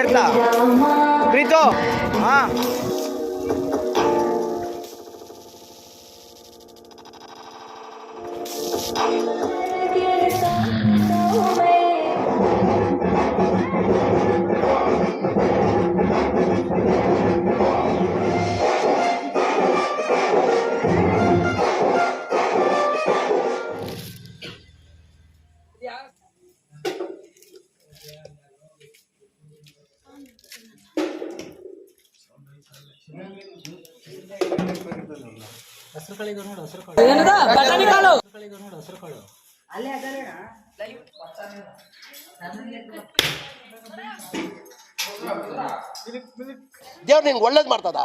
alerta. Grito. Ah. ದೇವ್ರ ಕಾಳಿಗೆ ನೋಡು. ನೋಡು ಒಳ್ಳೇದು ಮಾಡ್ತದ?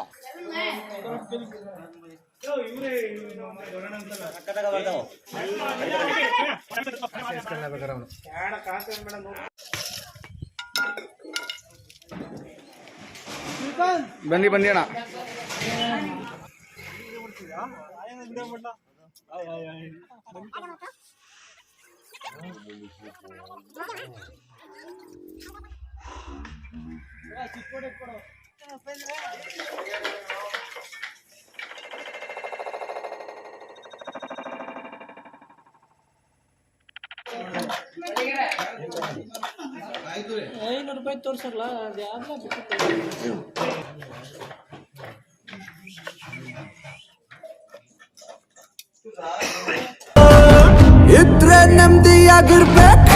ಬಂದಿ ಬನ್ನಿ ಅಣ್ಣ. ಐನೂರು ರೂಪಾಯಿ ತೋರ್ಸಲ್ಲ ಅದು ಯಾವ್ದು ಬಿಟ್ಟು ಇದ್ರೆ ನೆಮ್ಮದಿಯಾಗಿರ್ಬೇಕು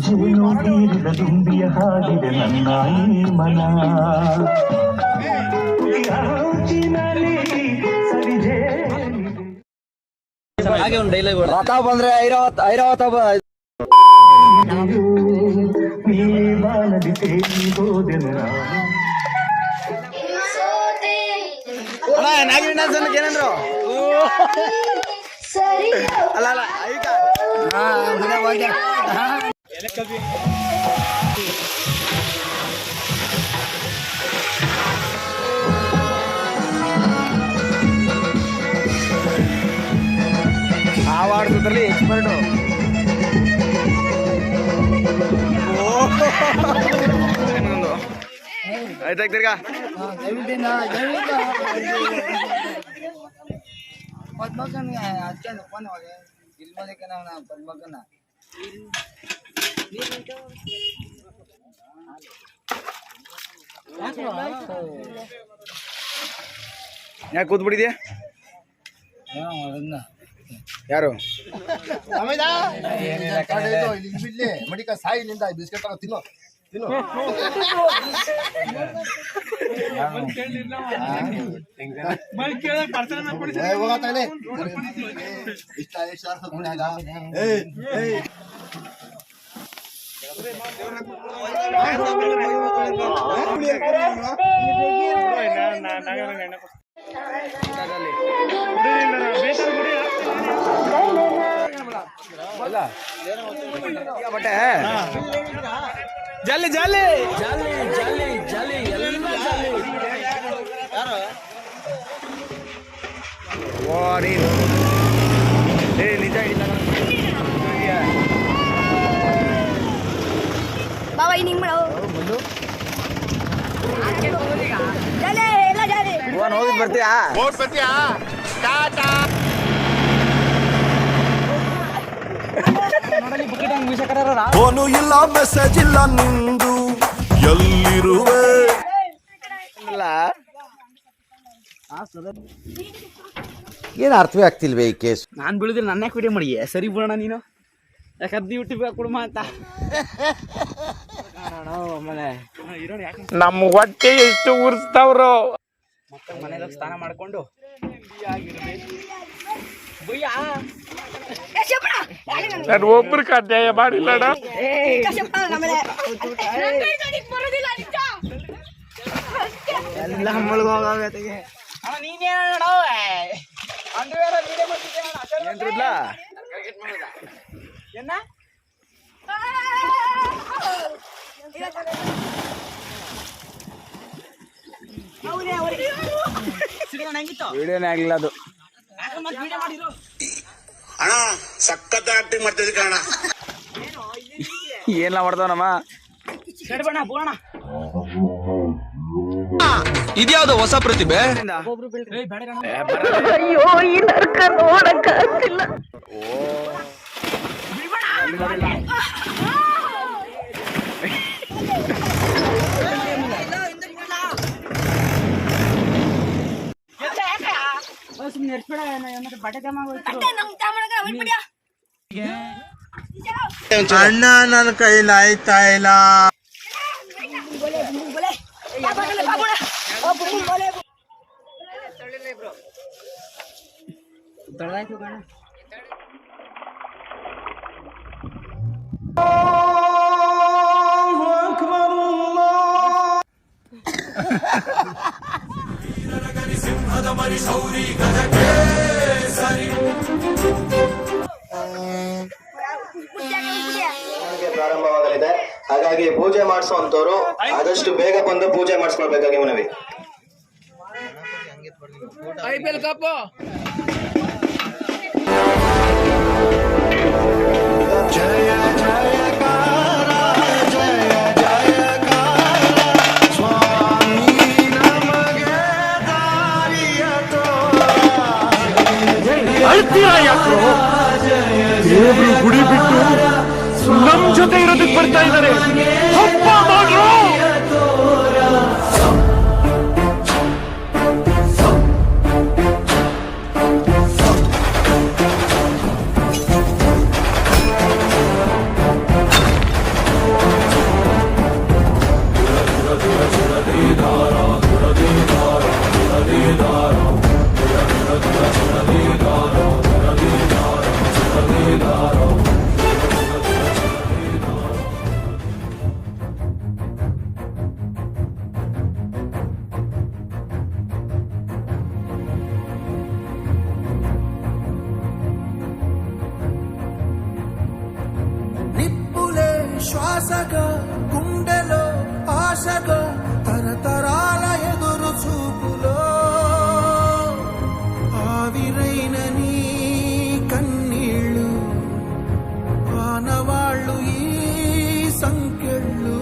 ಜೇನು ತುಂಬಿಯ ಹಾಗಿದೆ ನನ್ನ ಈ ಮನ ಹಾಗೆ ಒಂದು ಡೈಲಾಗ್ ರಥ ಬಂದ್ರೆ ಐರಾವತ್ ಐರಾವತ ಏನಂದ್ರು ಅಲ್ಲ ಅಲ್ಲ ಐಕ. ఆడుతుందరలే ఎక్స్పర్ట్ అయితే తిరగా పద్మకన్ అచ్చాను పని పద్మకన్నా పద్మకన్నా ಯಾಕೆ ಕೂತ್ಬಿಟ್ಟಿದ್ಯಾ ಯಾರು ಮಡಿಕ ಸಾಯಿ ನಿಂದ ಬಿಸ್ಕೆಟ್ ತಿನ್ನೋ ತಿನ್ನು ಏ. ಇಷ್ಟ ಇಷ್ಟ ಬಟ್ಟೆ ಜಲ್ಲಿ ಜಲ್ಲಿ ಜಲ್ಲಿ ಜಲ್ಲಿ ಜಲ್ಲಿ ಎಲ್ಲ ಜಲ್ಲಿ ಓ ನೀನು ಏ ನಿಜ ಇಲ್ಲ ಓನ್ ಹೋಗಿದ್ ಬರ್ತೀಯಾ? ಫೋನು ಇಲ್ಲ ಮೆಸೇಜ್ ಇಲ್ಲ ನಿಂದು. ಎಲ್ಲಿರುವೆ? ಇಲ್ಲ. ಏನು ಅರ್ಥವೇ ಆಗ್ತಿಲ್ವೇ ಈ ಕೇಸ್? ನಾನ್ ಬೀಳಿದ್ರೆ ನನ್ನ ಯಾಕೆ ವಿಡಿಯೋ ಮಾಡಿ ಸರಿ ಬಿಡೋಣ ನೀನು. ಯಾಕಂದ್ರೆ ಯೂಟ್ಯೂಬ್ ಕುಡುಮ ಅಂತ. ಯಾಕೆ? ನಮ್ಮ ಹೊಟ್ಟೆ ಎಷ್ಟು ಉರ್ಸ್ತಾವ್ರು. ಮತ್ತೆ ಮನೆಯಲ್ಲಿ ಸ್ನಾನ ಮಾಡ್ಕೊಂಡು ನಾನು ಒಬ್ರು ಅನ್ಯಾಯ ಮಾಡಿಲ್ಲ ಎಲ್ಲ ಏನ ವಿಡಿಯೋನೇ ಆಗಿಲ್ಲ ಅದು. ಅಣ್ಣ ಸಖತ್ ಆಕ್ಟಿಂಗ್ ಮಾಡ್ತಿದ್ದೆ ಕಣ ಕಡ್ಬಣ್ಣ ಬೋಣ ಇದ್ಯಾವ್ದು ಹೊಸ ಪ್ರತಿಭೆ? ಅಯ್ಯೋ ಈ ನರ್ಕ ನೋಡಕ್ಕಾಗ್ತಿಲ್ಲ ಅಣ್ಣ ನನ್ನ ಕೈಲಿ ಆಯ್ತಾ ಇಲ್ಲ. ಪ್ರಾರಂಭವಾಗಲಿದೆ. ಹಾಗಾಗಿ ಪೂಜೆ ಮಾಡಿಸುವಂತವ್ರು ಆದಷ್ಟು ಬೇಗ ಬಂದು ಪೂಜೆ ಮಾಡಿಸ್ಕೊಳ್ಬೇಕಾಗಿ ಮನವಿ. ಜಯ ದೇವ್ರು ಗುಡಿ ಬಿಟ್ಟು ನಮ್ ಜೊತೆ ಇರೋದಕ್ಕೆ ಬರ್ತಾ ಇದ್ದಾರೆ. ಹಬ್ಬ ಮಾಡ್ರು ఆశగా గుండెలో ఆశగా తరతరాల ఎదురు చూపులో ఆవిరైన నీ కన్నీళ్ళు ఆనవాళ్ళు ఈ సంఖ్యళ్ళు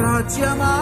రాజ్యమా